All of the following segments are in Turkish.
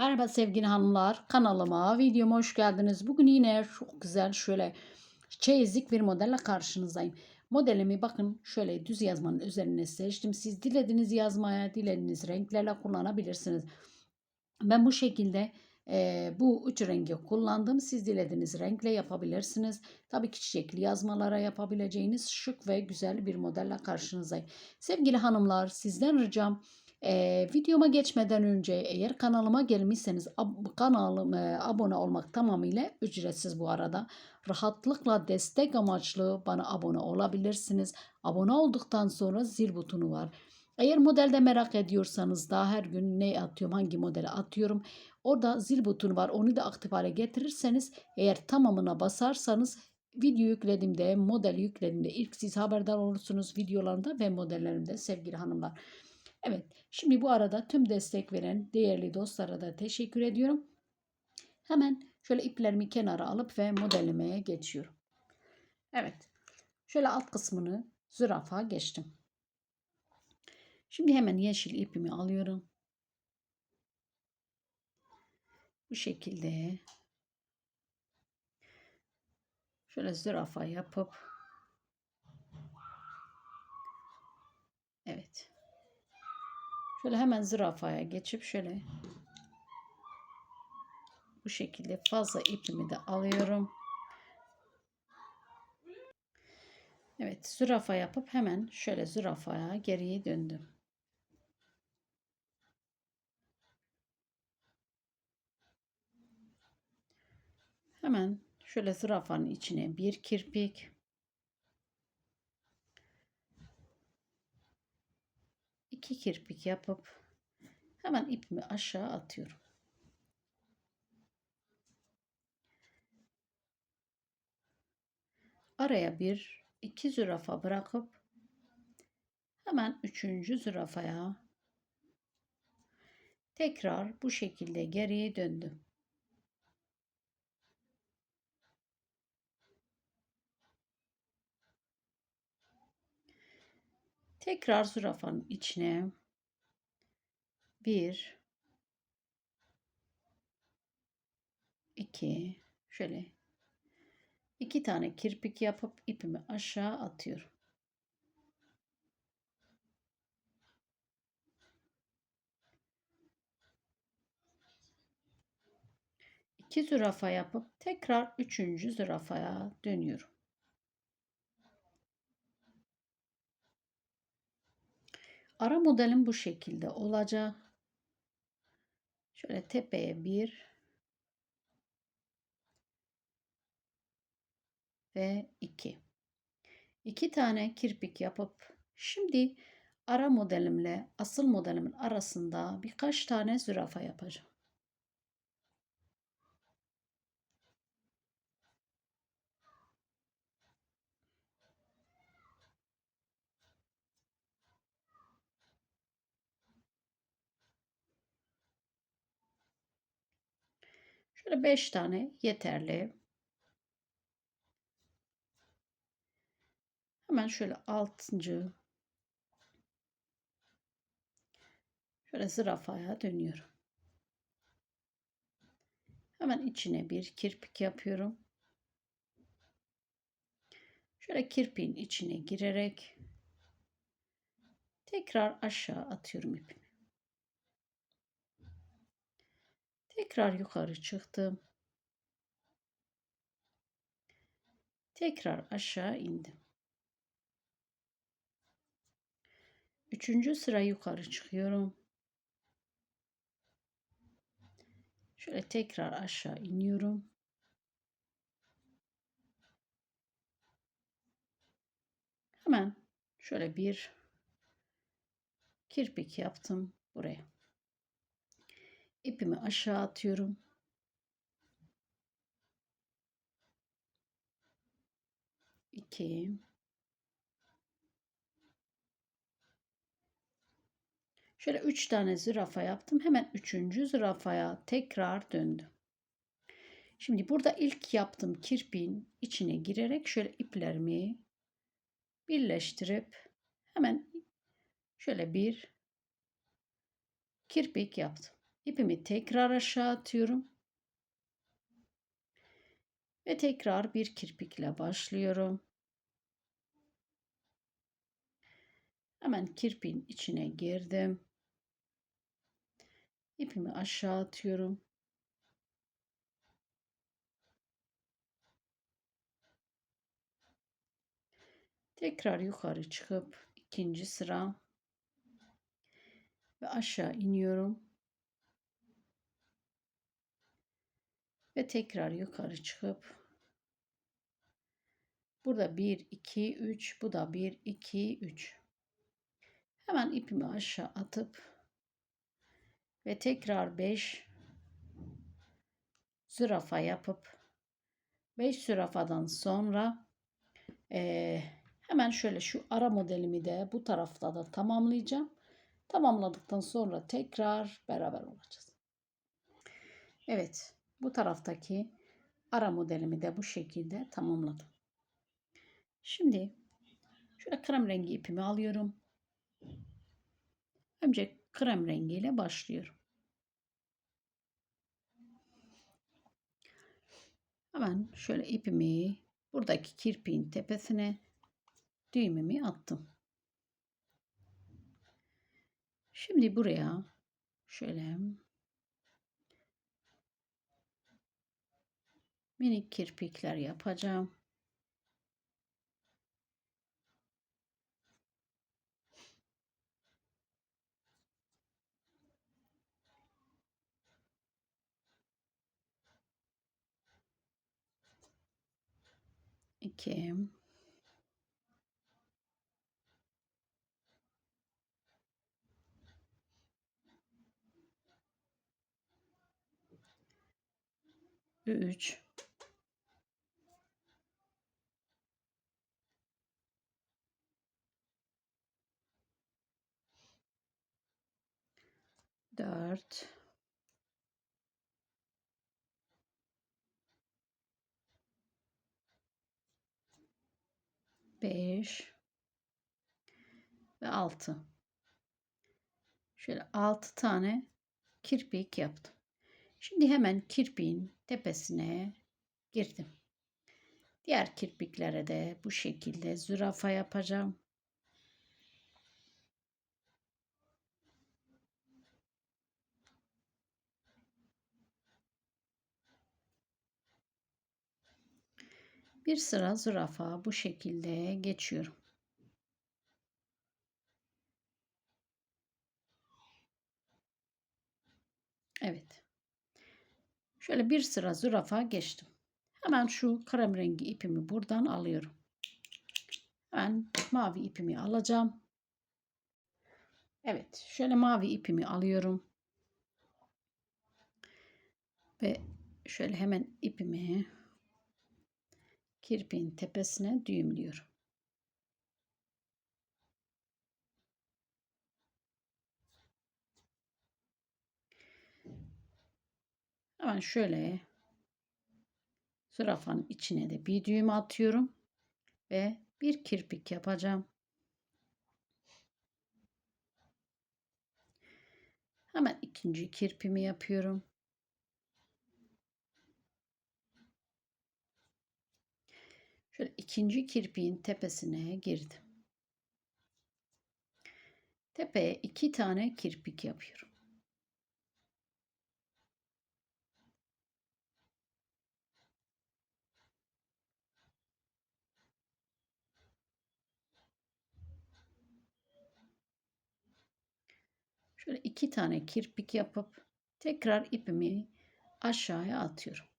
Merhaba sevgili hanımlar, kanalıma, videoma hoş geldiniz. Bugün yine çok güzel şöyle çeyizlik bir modelle karşınızdayım. Modelimi bakın şöyle düz yazmanın üzerine seçtim. Siz dilediğiniz yazmaya, dilediğiniz renklerle kullanabilirsiniz. Ben bu şekilde e, bu üç rengi kullandım. Siz dilediğiniz renkle yapabilirsiniz. Tabii ki çiçekli yazmalara yapabileceğiniz şık ve güzel bir modelle karşınızdayım. Sevgili hanımlar sizden ricam ee, videoma geçmeden önce eğer kanalıma gelmişseniz ab- kanalıma e, abone olmak tamamıyla ücretsiz bu arada. Rahatlıkla destek amaçlı bana abone olabilirsiniz. Abone olduktan sonra zil butonu var. Eğer modelde merak ediyorsanız da her gün ne atıyorum, hangi modeli atıyorum. Orada zil butonu var. Onu da aktif hale getirirseniz eğer tamamına basarsanız video yüklediğimde, model yüklediğimde ilk siz haberdar olursunuz videolarında ve modellerimde sevgili hanımlar. Evet, şimdi bu arada tüm destek veren değerli dostlara da teşekkür ediyorum. Hemen şöyle iplerimi kenara alıp ve modellemeye geçiyorum. Evet, şöyle alt kısmını zürafa geçtim. Şimdi hemen yeşil ipimi alıyorum. Bu şekilde şöyle zürafa yapıp evet Şöyle hemen zürafaya geçip şöyle bu şekilde fazla ipimi de alıyorum. Evet zürafa yapıp hemen şöyle zürafaya geriye döndüm. Hemen şöyle zürafanın içine bir kirpik iki kirpik yapıp hemen ipimi aşağı atıyorum. Araya bir iki zürafa bırakıp hemen üçüncü zürafaya tekrar bu şekilde geriye döndüm. Tekrar zürafanın içine bir iki şöyle iki tane kirpik yapıp ipimi aşağı atıyorum. İki zürafa yapıp tekrar üçüncü zürafaya dönüyorum. Ara modelim bu şekilde olacak. Şöyle tepeye bir ve iki. İki tane kirpik yapıp şimdi ara modelimle asıl modelimin arasında birkaç tane zürafa yapacağım. Şöyle 5 tane yeterli. Hemen şöyle altıncı şöyle zürafaya dönüyorum. Hemen içine bir kirpik yapıyorum. Şöyle kirpiğin içine girerek tekrar aşağı atıyorum ipimi. Tekrar yukarı çıktım. Tekrar aşağı indim. Üçüncü sıra yukarı çıkıyorum. Şöyle tekrar aşağı iniyorum. Hemen şöyle bir kirpik yaptım buraya ipimi aşağı atıyorum. İki. Şöyle üç tane zürafa yaptım. Hemen üçüncü zürafaya tekrar döndüm. Şimdi burada ilk yaptığım kirpiğin içine girerek şöyle iplerimi birleştirip hemen şöyle bir kirpik yaptım İpimi tekrar aşağı atıyorum. Ve tekrar bir kirpikle başlıyorum. Hemen kirpiğin içine girdim. İpimi aşağı atıyorum. Tekrar yukarı çıkıp ikinci sıra ve aşağı iniyorum. Ve tekrar yukarı çıkıp burada 1 2 3 bu da 1 2 3 hemen ipimi aşağı atıp ve tekrar 5 zürafa yapıp 5 zürafadan sonra e, hemen şöyle şu ara modelimi de bu tarafta da tamamlayacağım. Tamamladıktan sonra tekrar beraber olacağız. Evet bu taraftaki ara modelimi de bu şekilde tamamladım. Şimdi şöyle krem rengi ipimi alıyorum. Önce krem rengiyle başlıyorum. Hemen şöyle ipimi buradaki kirpiğin tepesine düğümümü attım. Şimdi buraya şöyle minik kirpikler yapacağım. iki üç dört beş ve altı. Şöyle altı tane kirpik yaptım. Şimdi hemen kirpiğin tepesine girdim. Diğer kirpiklere de bu şekilde zürafa yapacağım. Bir sıra zürafa bu şekilde geçiyorum. Evet. Şöyle bir sıra zürafa geçtim. Hemen şu krem rengi ipimi buradan alıyorum. Ben mavi ipimi alacağım. Evet, şöyle mavi ipimi alıyorum. Ve şöyle hemen ipimi kirpiğin tepesine düğümlüyorum. Hemen şöyle zürafanın içine de bir düğüm atıyorum ve bir kirpik yapacağım. Hemen ikinci kirpimi yapıyorum. Şöyle ikinci kirpiğin tepesine girdim. Tepeye iki tane kirpik yapıyorum. Şöyle iki tane kirpik yapıp tekrar ipimi aşağıya atıyorum.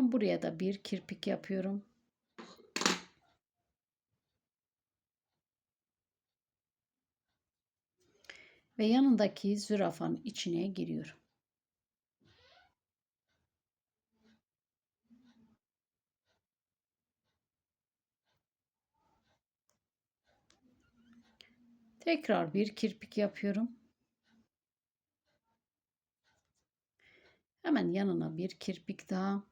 Hemen buraya da bir kirpik yapıyorum. Ve yanındaki zürafanın içine giriyorum. Tekrar bir kirpik yapıyorum. Hemen yanına bir kirpik daha.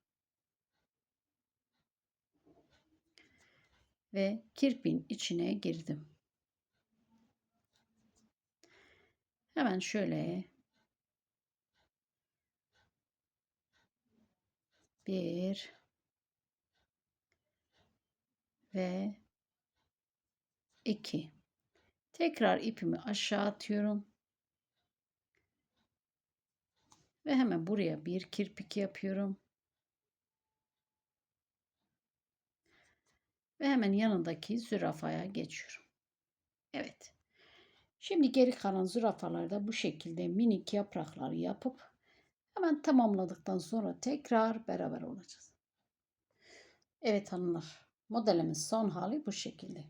Ve kirpin içine girdim. Hemen şöyle bir ve iki. Tekrar ipimi aşağı atıyorum. Ve hemen buraya bir kirpik yapıyorum. Ve hemen yanındaki zürafaya geçiyorum. Evet. Şimdi geri kalan zürafalarda bu şekilde minik yaprakları yapıp hemen tamamladıktan sonra tekrar beraber olacağız. Evet hanımlar. Modelimiz son hali bu şekilde.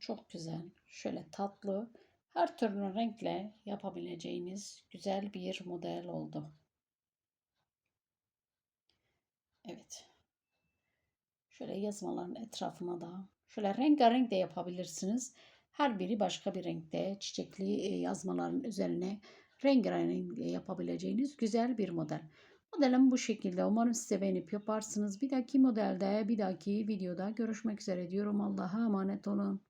Çok güzel. Şöyle tatlı. Her türlü renkle yapabileceğiniz güzel bir model oldu. Evet. Şöyle yazmaların etrafına da şöyle rengarenk de yapabilirsiniz. Her biri başka bir renkte çiçekli e, yazmaların üzerine rengarenk yapabileceğiniz güzel bir model. Modelim bu şekilde. Umarım size beğenip yaparsınız. Bir dahaki modelde, bir dahaki videoda görüşmek üzere diyorum. Allah'a emanet olun.